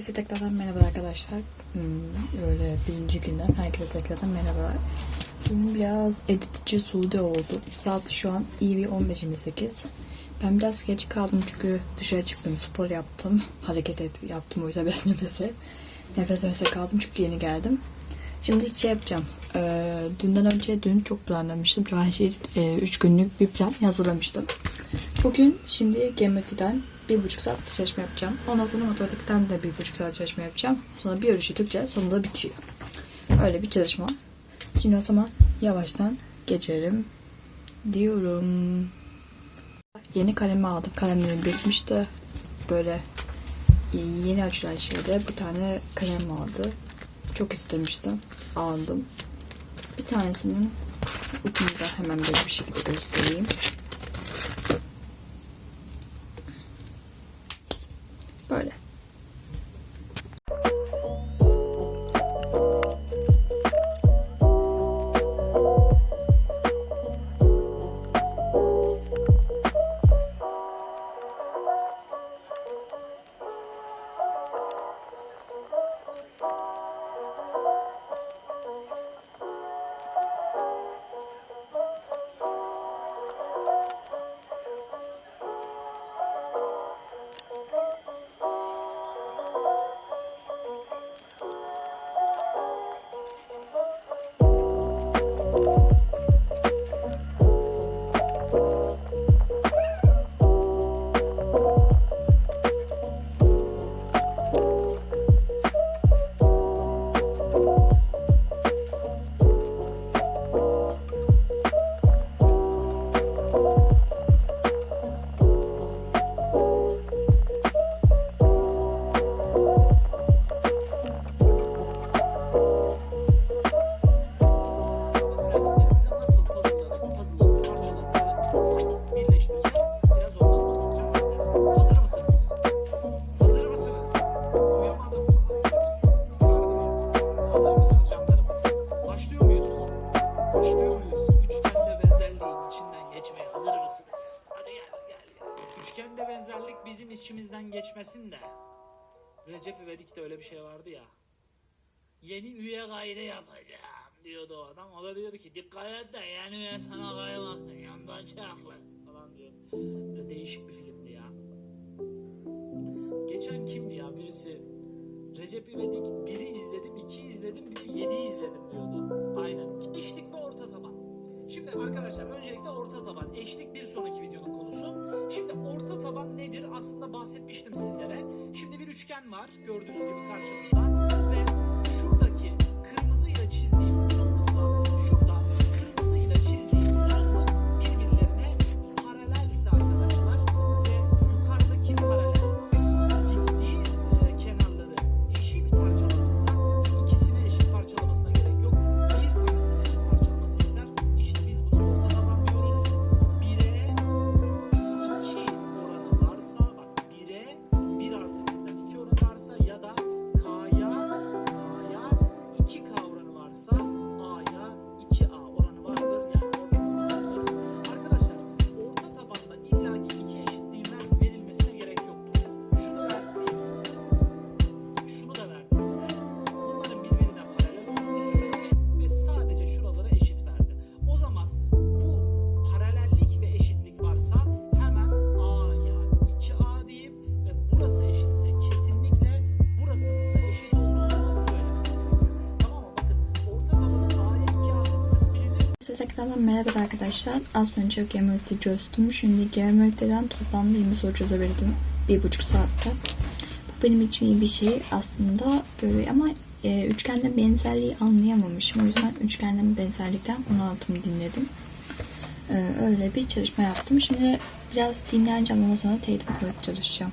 Herkese tekrardan merhaba arkadaşlar. Hmm, öyle birinci günden herkese tekrardan merhabalar. Bugün biraz editçi Sude oldu. Saat şu an iyi bir 15.28. Ben biraz geç kaldım çünkü dışarı çıktım, spor yaptım, hareket et, yaptım o yüzden biraz nefese. Nefes nefese kaldım çünkü yeni geldim. Şimdi şey yapacağım. Ee, dünden önce dün çok planlamıştım. Cahil 3 günlük bir plan hazırlamıştım. Bugün şimdi geometriden bir buçuk saat çalışma yapacağım. Ondan sonra matematikten de bir buçuk saat çalışma yapacağım. Sonra biyoloji Türkçe sonunda bitiyor. Öyle bir çalışma. Şimdi o zaman yavaştan geçelim diyorum. Yeni kalemi aldım. Kalemlerim bitmişti. Böyle yeni açılan şeyde bir tane kalem aldı. Çok istemiştim. Aldım. Bir tanesinin ucunu da hemen böyle bir şekilde göstereyim. Böyle. Recep İvedik'te öyle bir şey vardı ya. Yeni üye kaydı yapacağım diyordu o adam. O da diyordu ki dikkat et de yeni üye sana kaymasın yandan çaklı falan diyor. Böyle değişik bir filmdi ya. Geçen kimdi ya birisi Recep İvedik biri izledim, iki izledim, bir de yedi izledim diyordu. Aynen. Eşlik ve orta taban. Şimdi arkadaşlar öncelikle orta taban. Eşlik bir sonraki videonun konusu. Şimdi orta taban nedir? Aslında bahsetmiştim sizlere. Şimdi bir üçgen var gördüğünüz gibi karşımızda tekrardan merhaba arkadaşlar. Az önce geometri çözdüm. Şimdi geometriden toplamda 20 soru çözebildim. Bir buçuk saatte. Bu benim için iyi bir şey aslında böyle ama e, üçgende benzerliği anlayamamışım. O yüzden üçgenden benzerlikten konu anlatımı dinledim. E, öyle bir çalışma yaptım. Şimdi biraz dinleneceğim. Ondan sonra teyit çalışacağım.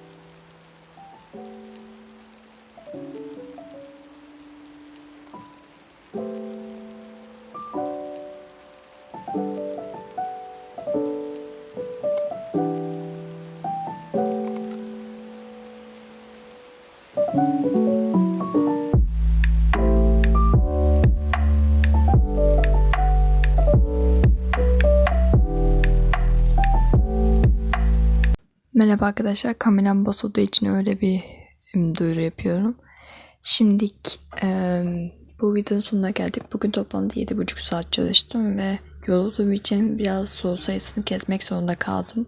Merhaba arkadaşlar. Kameram basıldığı için öyle bir duyuru yapıyorum. Şimdilik em, bu videonun sonuna geldik. Bugün toplamda 7,5 saat çalıştım ve yorulduğum için biraz soru sayısını kesmek zorunda kaldım.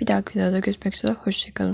Bir dahaki videoda görüşmek üzere. Hoşçakalın.